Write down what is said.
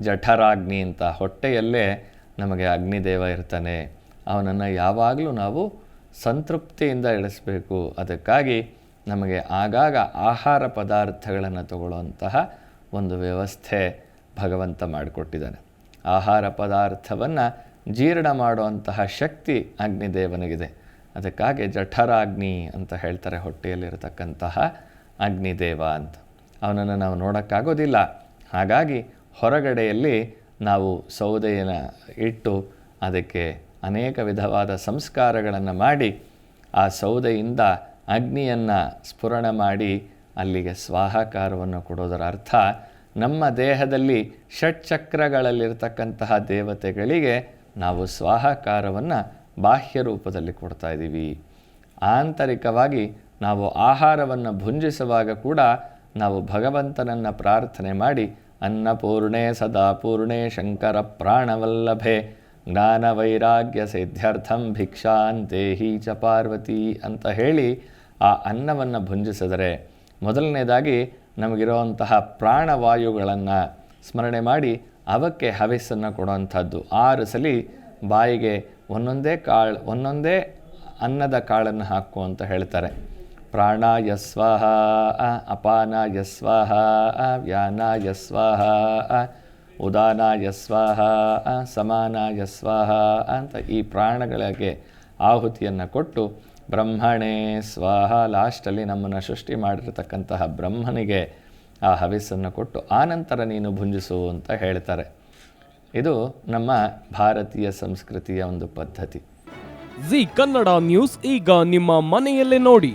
ಜಠರಾಗ್ನಿ ಅಂತ. ಹೊಟ್ಟೆಯಲ್ಲೇ ನಮಗೆ ಅಗ್ನಿದೇವ ಇರ್ತಾನೆ. ಅವನನ್ನು ಯಾವಾಗಲೂ ನಾವು ಸಂತೃಪ್ತಿಯಿಂದ ಇಳಿಸ್ಬೇಕು. ಅದಕ್ಕಾಗಿ ನಮಗೆ ಆಗಾಗ ಆಹಾರ ಪದಾರ್ಥಗಳನ್ನು ತಗೊಳ್ಳುವಂತಹ ಒಂದು ವ್ಯವಸ್ಥೆ ಭಗವಂತ ಮಾಡಿಕೊಟ್ಟಿದ್ದಾನೆ. ಆಹಾರ ಪದಾರ್ಥವನ್ನು ಜೀರ್ಣ ಮಾಡುವಂತಹ ಶಕ್ತಿ ಅಗ್ನಿದೇವನಿಗಿದೆ. ಅದಕ್ಕಾಗಿ ಜಠರಾಗ್ನಿ ಅಂತ ಹೇಳ್ತಾರೆ ಹೊಟ್ಟೆಯಲ್ಲಿರತಕ್ಕಂತಹ ಅಗ್ನಿದೇವ ಅಂತ. ಅವನನ್ನು ನಾವು ನೋಡೋಕ್ಕಾಗೋದಿಲ್ಲ. ಹಾಗಾಗಿ ಹೊರಗಡೆಯಲ್ಲಿ ನಾವು ಸೌದೆಯನ್ನು ಇಟ್ಟು ಅದಕ್ಕೆ ಅನೇಕ ವಿಧವಾದ ಸಂಸ್ಕಾರಗಳನ್ನು ಮಾಡಿ ಆ ಸೌದೆಯಿಂದ ಅಗ್ನಿಯನ್ನು ಸ್ಫುರಣ ಮಾಡಿ ಅಲ್ಲಿಗೆ ಸ್ವಾಹಾಕಾರವನ್ನು ಕೊಡೋದರ ಅರ್ಥ ನಮ್ಮ ದೇಹದಲ್ಲಿ ಷಟ್ಚಕ್ರಗಳಲ್ಲಿರ್ತಕ್ಕಂತಹ ದೇವತೆಗಳಿಗೆ ನಾವು ಸ್ವಾಹಾಕಾರವನ್ನು ಬಾಹ್ಯ ರೂಪದಲ್ಲಿ ಕೊಡ್ತಾ ಇದ್ದೀವಿ. ಆಂತರಿಕವಾಗಿ ನಾವು ಆಹಾರವನ್ನು ಭುಂಜಿಸುವಾಗ ಕೂಡ ನಾವು ಭಗವಂತನನ್ನು ಪ್ರಾರ್ಥನೆ ಮಾಡಿ ಅನ್ನಪೂರ್ಣೆ ಸದಾ ಪೂರ್ಣೆ ಶಂಕರ ಪ್ರಾಣವಲ್ಲಭೆ ಜ್ಞಾನ ವೈರಾಗ್ಯ ಭಿಕ್ಷಾಂತೇಹಿ ಚ ಪಾರ್ವತಿ ಅಂತ ಹೇಳಿ ಆ ಅನ್ನವನ್ನು ಭುಂಜಿಸಿದರೆ ಮೊದಲನೇದಾಗಿ ನಮಗಿರುವಂತಹ ಪ್ರಾಣವಾಯುಗಳನ್ನು ಸ್ಮರಣೆ ಮಾಡಿ ಅವಕ್ಕೆ ಹವಿಸ್ಸನ್ನು ಕೊಡುವಂಥದ್ದು. ಆರು ಸಲ ಬಾಯಿಗೆ ಒಂದೊಂದೇ ಕಾಳು, ಒಂದೊಂದೇ ಅನ್ನದ ಕಾಳನ್ನು ಹಾಕು ಅಂತ ಹೇಳ್ತಾರೆ. ಪ್ರಾಣಾಯ ಸ್ವಹ ಅಪಾನಾಯ ಸ್ವಹ ವ್ಯಾನಾಯ ಸ್ವಹ ಉದಾನಾಯ ಸ್ವಹ ಸಮಾನಾಯ ಸ್ವಹ ಅಂತ ಈ ಪ್ರಾಣಗಳಿಗೆ ಆಹುತಿಯನ್ನು ಕೊಟ್ಟು ಬ್ರಹ್ಮಣೇ ಸ್ವಾಹ, ಲಾಸ್ಟಲ್ಲಿ ನಮ್ಮನ್ನು ಸೃಷ್ಟಿ ಮಾಡಿರತಕ್ಕಂತಹ ಬ್ರಹ್ಮನಿಗೆ ಆ ಹವಿಸ್ಸನ್ನು ಕೊಟ್ಟು ಆನಂತರ ನೀನು ಭುಂಜಿಸು ಅಂತ ಹೇಳ್ತಾರೆ. ಇದು ನಮ್ಮ ಭಾರತೀಯ ಸಂಸ್ಕೃತಿಯ ಒಂದು ಪದ್ಧತಿ. ಜಿ ಕನ್ನಡ ನ್ಯೂಸ್ ಈಗ ನಿಮ್ಮ ಮನೆಯಲ್ಲೇ ನೋಡಿ.